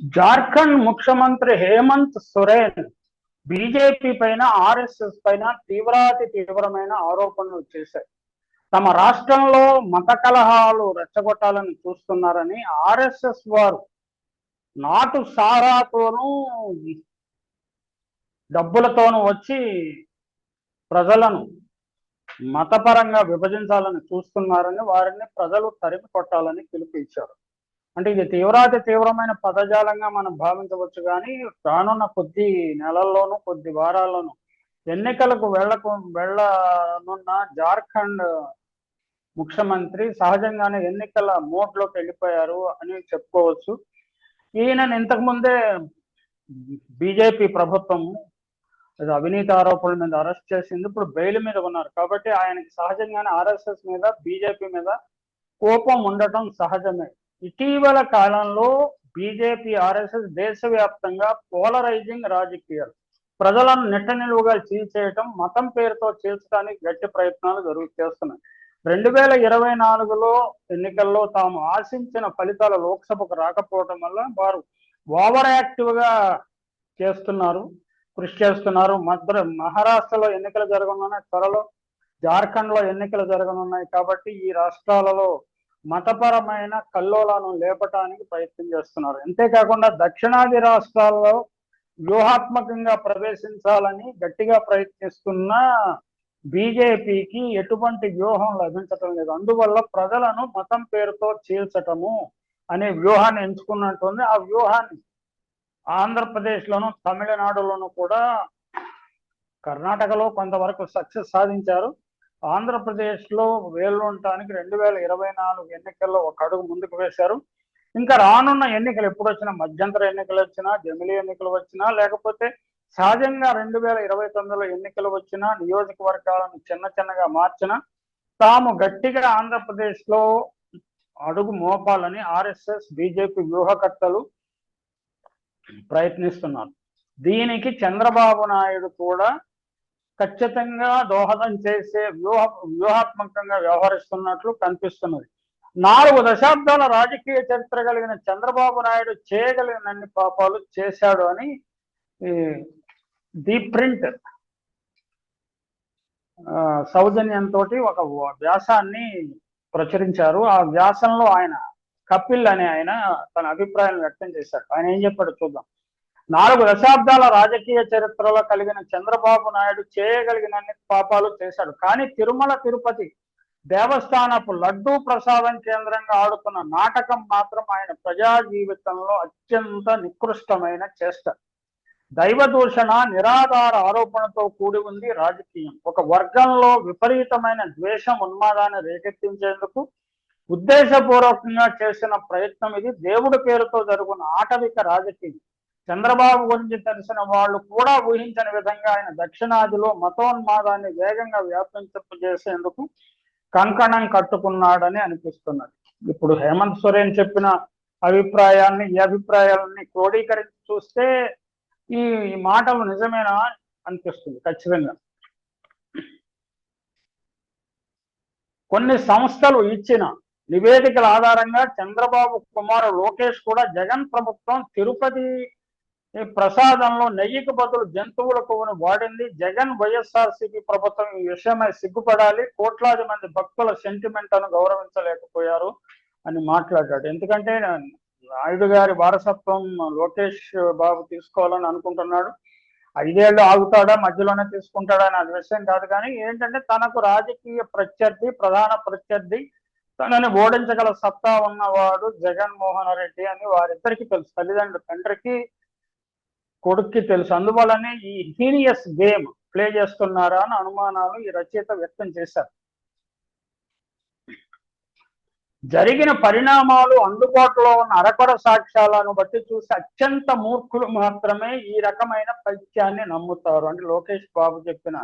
జార్ఖండ్ ముఖ్యమంత్రి హేమంత్ సొరేన్ బీజేపీ పైన ఆర్ఎస్ఎస్ పైన తీవ్రాతి తీవ్రమైన ఆరోపణలు చేశారు తమ రాష్ట్రంలో మత కలహాలు రెచ్చగొట్టాలని చూస్తున్నారని ఆర్ఎస్ఎస్ వారు నాటు సారాతోనూ డబ్బులతోనూ వచ్చి ప్రజలను మతపరంగా విభజించాలని చూస్తున్నారని వారిని ప్రజలు తరిమి కొట్టాలని పిలుపు ఇచ్చారు అంటే ఇది తీవ్రాతి తీవ్రమైన పదజాలంగా మనం భావించవచ్చు కానీ రానున్న కొద్ది నెలల్లోనూ కొద్ది వారాల్లోనూ ఎన్నికలకు వెళ్ళకు వెళ్ళనున్న జార్ఖండ్ ముఖ్యమంత్రి సహజంగానే ఎన్నికల మోడ్లోకి వెళ్ళిపోయారు అని చెప్పుకోవచ్చు. ఈయనను ఇంతకు ముందే బీజేపీ ప్రభుత్వం అవినీతి ఆరోపణల మీద అరెస్ట్ చేసింది. ఇప్పుడు బెయిల్ మీద ఉన్నారు. కాబట్టి ఆయనకి సహజంగానే ఆర్ఎస్ఎస్ మీద బీజేపీ మీద కోపం ఉండటం సహజమే. ఇటీవల కాలంలో బీజేపీ ఆర్ఎస్ఎస్ దేశవ్యాప్తంగా పోలరైజింగ్ రాజకీయాలు. ప్రజలను నిట్ట నిలువుగా చీల్చేయటం మతం పేరుతో చీల్చడానికి గట్టి ప్రయత్నాలు జరుగు చేస్తున్నాయి. రెండు వేల ఇరవై నాలుగులో ఎన్నికల్లో తాము ఆశించిన ఫలితాలు లోక్సభకు రాకపోవడం వల్ల వారు ఓవర్ యాక్టివ్గా చేస్తున్నారు కృషి చేస్తున్నారు. మద్ర మహారాష్ట్రలో ఎన్నికలు జరగనున్నాయి త్వరలో జార్ఖండ్లో ఎన్నికలు జరగనున్నాయి కాబట్టి ఈ రాష్ట్రాలలో మతపరమైన కల్లోలాలను లేపటానికి ప్రయత్నం చేస్తున్నారు. అంతేకాకుండా దక్షిణాది రాష్ట్రాల్లో వ్యూహాత్మకంగా ప్రవేశించాలని గట్టిగా ప్రయత్నిస్తున్న బీజేపీకి ఎటువంటి వ్యూహం లభించటం లేదు. అందువల్ల ప్రజలను మతం పేరుతో చీల్చటము అనే వ్యూహాన్ని ఎంచుకున్నట్టుంది. ఆ వ్యూహాన్ని ఆంధ్రప్రదేశ్లోను తమిళనాడులోను కూడా కర్ణాటకలో కొంతవరకు సక్సెస్ సాధించారు. ఆంధ్రప్రదేశ్లో వేలు ఉండటానికి రెండు వేల ఇరవై నాలుగు ఎన్నికల్లో ఒక అడుగు ముందుకు వేశారు. ఇంకా రానున్న ఎన్నికలు ఎప్పుడు వచ్చినా మధ్యంతర ఎన్నికలు వచ్చినా జమిలీ ఎన్నికలు వచ్చినా లేకపోతే సహజంగా రెండు వేల ఇరవై తొమ్మిదిలో ఎన్నికలు వచ్చినా నియోజకవర్గాలను చిన్న చిన్నగా మార్చినా తాము గట్టిగా ఆంధ్రప్రదేశ్లో అడుగు మోపాలని ఆర్ఎస్ఎస్ బీజేపీ వ్యూహకర్తలు ప్రయత్నిస్తున్నారు. దీనికి చంద్రబాబు నాయుడు కూడా ఖచ్చితంగా దోహదం చేసే వ్యూహ వ్యూహాత్మకంగా వ్యవహరిస్తున్నట్లు కనిపిస్తున్నది. నాలుగు దశాబ్దాల రాజకీయ చరిత్ర కలిగిన చంద్రబాబు నాయుడు చేయగలిగినన్ని పాపాలు చేశాడు అని ది ప్రింట్ సౌజన్యంతో ఒక వ్యాసాన్ని ప్రచురించారు. ఆ వ్యాసంలో ఆయన కపిల్ అనే ఆయన తన అభిప్రాయాన్ని వ్యక్తం చేశాడు ఆయన ఏం చెప్పాడు చూద్దాం. నాలుగు దశాబ్దాల రాజకీయ చరిత్రలో కలిగిన చంద్రబాబు నాయుడు చేయగలిగినన్ని పాపాలు చేశాడు. కానీ తిరుమల తిరుపతి దేవస్థానపు లడ్డూ ప్రసాదం కేంద్రంగా ఆడుతున్న నాటకం మాత్రం ఆయన ప్రజా జీవితంలో అత్యంత నికృష్టమైన చేష్ట. దైవ దూషణ నిరాధార ఆరోపణతో కూడి ఉంది రాజకీయం. ఒక వర్గంలో విపరీతమైన ద్వేషం ఉన్మాదాన్ని రేకెత్తించేందుకు ఉద్దేశపూర్వకంగా చేసిన ప్రయత్నం ఇది. దేవుడి పేరుతో జరుగుతున్న ఆటవిక రాజకీయం. చంద్రబాబు గురించి తెలిసిన వాళ్ళు కూడా ఊహించని విధంగా ఆయన దక్షిణాదిలో మతోన్మాదాన్ని వేగంగా వ్యాపించేందుకు కంకణం కట్టుకున్నాడని అనిపిస్తున్నది. ఇప్పుడు హేమంత్ సోరెన్ చెప్పిన అభిప్రాయాన్ని ఈ అభిప్రాయాలని క్రోడీకరించి చూస్తే ఈ మాటలు నిజమేనా అనిపిస్తుంది ఖచ్చితంగా. కొన్ని సంస్థలు ఇచ్చిన నివేదికల ఆధారంగా చంద్రబాబు కుమారు లోకేష్ కూడా జగన్ ప్రభుత్వం తిరుపతి ఈ ప్రసాదంలో నెయ్యికి బదులు జంతువుల కొవ్వును వాడింది. జగన్ వైఎస్ఆర్సీపీ ప్రభుత్వం ఈ విషయమై సిగ్గుపడాలి. కోట్లాది మంది భక్తుల సెంటిమెంట్ అను గౌరవించలేకపోయారు అని మాట్లాడాడు. ఎందుకంటే నాయుడు గారి వారసత్వం లోకేష్ బాబు తీసుకోవాలని అనుకుంటున్నాడు. ఐదేళ్ళు ఆగుతాడా? మధ్యలోనే తీసుకుంటాడా అనే విషయం కాదు. కానీ ఏంటంటే తనకు రాజకీయ ప్రత్యర్థి ప్రధాన ప్రత్యర్థి తనని ఓడించగల సత్తా ఉన్నవాడు జగన్మోహన్ రెడ్డి అని వారిద్దరికి తెలుసు. తల్లిదండ్రులు తండ్రికి కొడుక్కి తెలుసు. అందువల్లనే ఈ హీనియస్ గేమ్ ప్లే చేస్తున్నారా అని అనుమానాలు ఈ రచయిత వ్యక్తం చేశారు. జరిగిన పరిణామాలు అందుబాటులో ఉన్న అరకొర సాక్ష్యాలను బట్టి చూసి అత్యంత మూర్ఖులు మాత్రమే ఈ రకమైన పైత్యాన్ని నమ్ముతారు. అంటే లోకేష్ బాబు చెప్పిన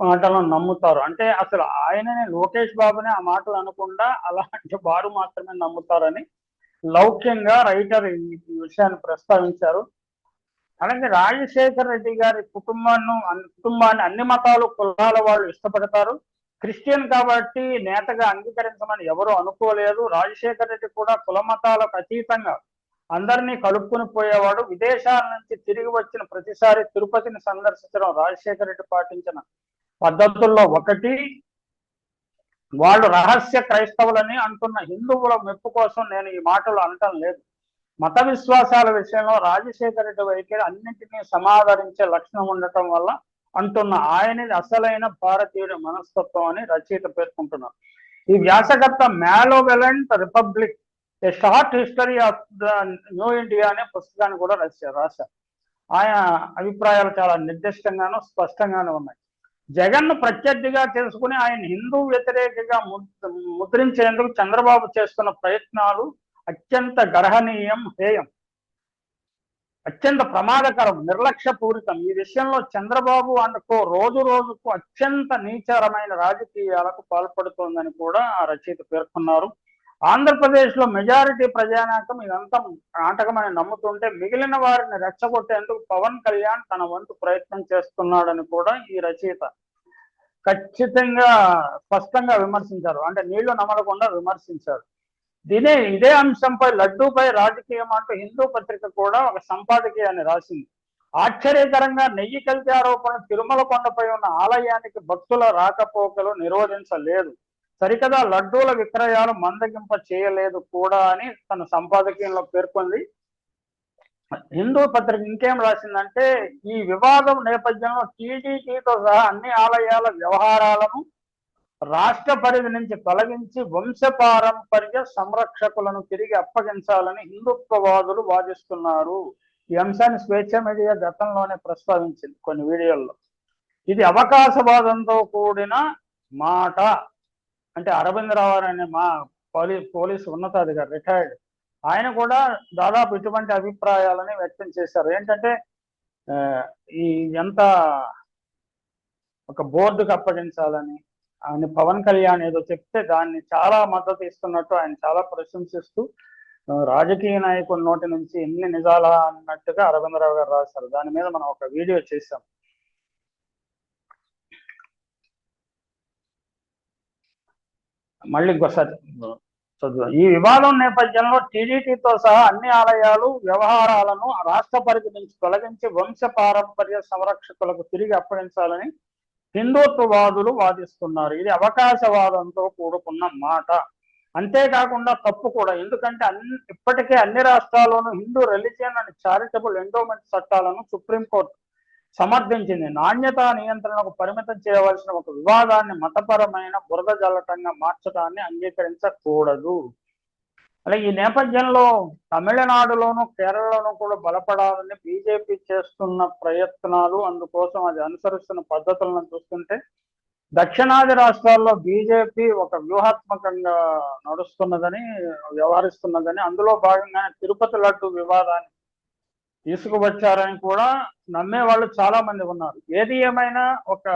మాటలను నమ్ముతారు. అంటే అసలు ఆయననే లోకేష్ బాబునే ఆ మాటలు అనకుండా అలాంటి వారు మాత్రమే నమ్ముతారని లౌక్యంగా రైటర్ ఈ విషయాన్ని ప్రస్తావించారు. అలాగే రాజశేఖర్ రెడ్డి గారి కుటుంబాన్ని కుటుంబాన్ని అన్ని మతాలు కులాల వాళ్ళు ఇష్టపడతారు. క్రిస్టియన్ కాబట్టి నేతగా అంగీకరించమని ఎవరు అనుకోలేదు. రాజశేఖర రెడ్డి కూడా కుల మతాలకు అతీతంగా అందరినీ కలుపుకుని పోయేవాడు. విదేశాల నుంచి తిరిగి వచ్చిన ప్రతిసారి తిరుపతిని సందర్శించడం రాజశేఖర రెడ్డి పాటించిన పద్ధతుల్లో ఒకటి. వాళ్ళు రహస్య క్రైస్తవులని అంటున్న హిందువుల మెప్పు కోసం నేను ఈ మాటలు అనటం లేదు. మత విశ్వాసాల విషయంలో రాజశేఖర రెడ్డి వైఖరి అన్నింటినీ సమాదరించే లక్షణం ఉండటం వల్ల అంటున్న ఆయనది అసలైన భారతీయుడి మనస్తత్వం అని రచయిత పేర్కొంటున్నారు. ఈ వ్యాసకర్త malevolent republic a short history of the new India అనే పుస్తకాన్ని కూడా రాశారు రాశారు. ఆయన అభిప్రాయాలు చాలా నిర్దిష్టంగాను స్పష్టంగానూ ఉన్నాయి. జగన్ను ప్రత్యర్థిగా చేసుకుని ఆయన హిందూ వ్యతిరేకగా ముద్రించేందుకు చంద్రబాబు చేస్తున్న ప్రయత్నాలు అత్యంత గర్హనీయం హేయం. అత్యంత ప్రమాదకరం నిర్లక్ష్యపూరితం. ఈ విషయంలో చంద్రబాబు అనుకో రోజు రోజుకు అత్యంత నీచరమైన రాజకీయాలకు పాల్పడుతోందని కూడా ఆ రచయిత పేర్కొన్నారు. ఆంధ్రప్రదేశ్లో మెజారిటీ ప్రజానాకం ఇదంతా నాటకమని నమ్ముతుంటే మిగిలిన వారిని రెచ్చగొట్టేందుకు పవన్ కళ్యాణ్ తన వంతు ప్రయత్నం చేస్తున్నాడని కూడా ఈ రచయిత ఖచ్చితంగా స్పష్టంగా విమర్శించారు. అంటే నీళ్ళు నమ్మకుండా విమర్శించారు. దీనే ఇదే అంశంపై లడ్డూపై రాజకీయం అంటూ హిందూ పత్రిక కూడా ఒక సంపాదకీయాన్ని రాసింది. ఆశ్చర్యకరంగా నెయ్యి కల్తీ ఆరోపణ తిరుమల కొండపై ఉన్న ఆలయానికి భక్తుల రాకపోకలు నిరోధించలేదు. సరికదా లడ్డూల విక్రయాలు మందగింప చేయలేదు కూడా అని తన సంపాదకీయంలో పేర్కొంది. హిందూ పత్రిక ఇంకేం రాసిందంటే ఈ వివాదం నేపథ్యంలో టీడీపీతో సహా అన్ని ఆలయాల వ్యవహారాలను రాష్ట్ర పరిధి నుంచి తొలగించి వంశపారంపర్య సంరక్షకులను తిరిగి అప్పగించాలని హిందుత్వవాదులు వాదిస్తున్నారు. ఈ అంశాన్ని స్వేచ్ఛ మీడియా గతంలోనే ప్రస్తావించింది కొన్ని వీడియోల్లో. ఇది అవకాశవాదంతో కూడిన మాట. అంటే అరవిందరావు అనే మా పోలీ పోలీసు ఉన్నతాధికారి రిటైర్డ్. ఆయన కూడా దాదాపు ఇటువంటి అభిప్రాయాలని వ్యక్తం చేశారు. ఏంటంటే ఈ ఎంత ఒక బోర్డుకు అప్పగించాలని ఆయన పవన్ కళ్యాణ్ ఏదో చెప్తే దాన్ని చాలా మద్దతు ఇస్తున్నట్టు ఆయన చాలా ప్రశంసిస్తూ రాజకీయ నాయకుడి నోటి నుంచి ఎన్ని నిజాలా అన్నట్టుగా అరవిందరావు గారు రాశారు. దాని మీద మనం ఒక వీడియో చేశాం. మళ్ళీ ఇంకోసారి చదువు ఈ వివాదం నేపథ్యంలో టీడీటీతో సహా అన్ని ఆలయాలు వ్యవహారాలను రాష్ట్ర పరిధి నుంచి తొలగించి వంశ పారంపర్య సంరక్షకులకు తిరిగి అప్పగించాలని హిందుత్వవాదులు వాదిస్తున్నారు. ఇది అవకాశవాదంతో కూడుకున్న మాట. అంతేకాకుండా తప్పు కూడా. ఎందుకంటే అన్ని ఇప్పటికే అన్ని రాష్ట్రాల్లోనూ Hindu religion and charitable endowment చట్టాలను సుప్రీంకోర్టు సమర్థించింది. నాణ్యత నియంత్రణకు పరిమితం చేయవలసిన ఒక వివాదాన్ని మతపరమైన బురద జల్లటంగా మార్చడాన్ని అంగీకరించకూడదు. అలాగే ఈ నేపథ్యంలో తమిళనాడులోను కేరళలోను కూడా బలపడాలని బీజేపీ చేస్తున్న ప్రయత్నాలు అందుకోసం అది అనుసరిస్తున్న పద్ధతులను చూస్తుంటే దక్షిణాది రాష్ట్రాల్లో బీజేపీ ఒక వ్యూహాత్మకంగా నడుస్తున్నదని వ్యవహరిస్తున్నదని అందులో భాగంగానే తిరుపతి లడ్డు వివాదాన్ని తీసుకువచ్చారని కూడా నమ్మే వాళ్ళు చాలా మంది ఉన్నారు. ఏది ఏమైనా ఒక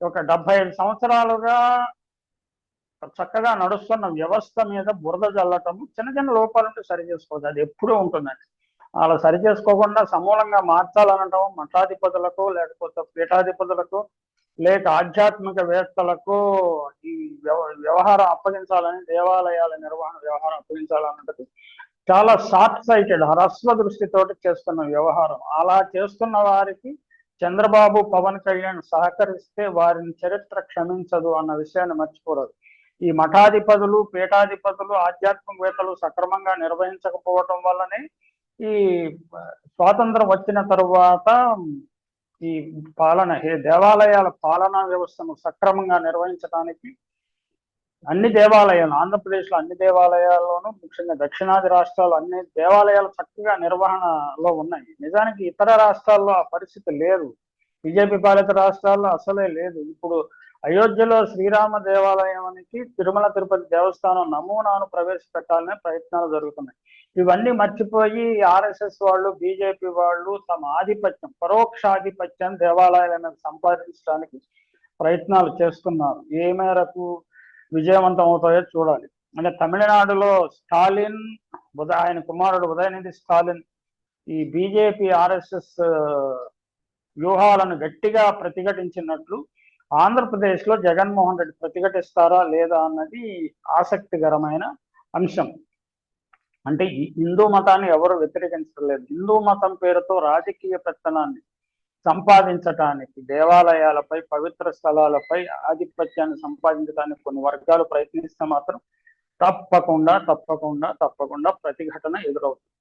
ఒక డెబ్బై ఐదు సంవత్సరాలుగా చక్కగా నడుస్తున్న వ్యవస్థ మీద బురద జల్లటం చిన్న చిన్న లోపాలుంటే సరి చేసుకోవచ్చు. అది ఎప్పుడూ ఉంటుందండి. అలా సరి చేసుకోకుండా సమూలంగా మార్చాలనటం మఠాధిపతులకు లేకపోతే పీఠాధిపతులకు లేక ఆధ్యాత్మిక వేత్తలకు ఈ వ్యవ- వ్యవహారం అప్పగించాలని దేవాలయాల నిర్వహణ వ్యవహారం అప్పగించాలన్నది చాలా షార్ట్ సైటెడ్ హ్రస్వ దృష్టితోటి చేస్తున్న వ్యవహారం. అలా చేస్తున్న వారికి చంద్రబాబు పవన్ కళ్యాణ్ సహకరిస్తే వారిని చరిత్ర క్షమించదు అన్న విషయాన్ని మర్చిపోరాదు. ఈ మఠాధిపతులు పీఠాధిపతులు ఆధ్యాత్మికవేత్తలు సక్రమంగా నిర్వహించకపోవటం వల్లనే ఈ స్వాతంత్రం వచ్చిన తరువాత ఈ పాలన ఈ దేవాలయాల పాలనా వ్యవస్థను సక్రమంగా నిర్వహించడానికి అన్ని దేవాలయాలు ఆంధ్రప్రదేశ్లో అన్ని దేవాలయాల్లోనూ ముఖ్యంగా దక్షిణాది రాష్ట్రాలు అన్ని దేవాలయాలు చక్కగా నిర్వహణలో ఉన్నాయి. నిజానికి ఇతర రాష్ట్రాల్లో ఆ పరిస్థితి లేదు. బీజేపీ పాలిత రాష్ట్రాల్లో అసలే లేదు. ఇప్పుడు అయోధ్యలో శ్రీరామ దేవాలయానికి తిరుమల తిరుపతి దేవస్థానం నమూనాను ప్రవేశపెట్టాలనే ప్రయత్నాలు జరుగుతున్నాయి. ఇవన్నీ మర్చిపోయి ఆర్ఎస్ఎస్ వాళ్ళు బీజేపీ వాళ్ళు తమ ఆధిపత్యం పరోక్ష ఆధిపత్యం దేవాలయాల మీద సంపాదించడానికి ప్రయత్నాలు చేస్తున్నారు. ఏ మేరకు విజయవంతం అవుతాయో చూడాలి. అంటే తమిళనాడులో స్టాలిన్ ఉద ఆయన కుమారుడు ఉదయనిధి స్టాలిన్ ఈ బీజేపీ ఆర్ఎస్ఎస్ వ్యూహాలను గట్టిగా ప్రతిఘటించినట్లు ఆంధ్రప్రదేశ్లో జగన్మోహన్ రెడ్డి ప్రతిఘటిస్తారా లేదా అన్నది ఆసక్తికరమైన అంశం. అంటే హిందూ మతాన్ని ఎవరు వ్యతిరేకించలేదు హిందూ మతం పేరుతో రాజకీయ పెత్తనాన్ని సంపాదించటానికి దేవాలయాలపై పవిత్ర స్థలాలపై ఆధిపత్యాన్ని సంపాదించడానికి కొన్ని వర్గాలు ప్రయత్నిస్తే మాత్రం తప్పకుండా తప్పకుండా తప్పకుండా ప్రతిఘటన ఎదురవుతుంది.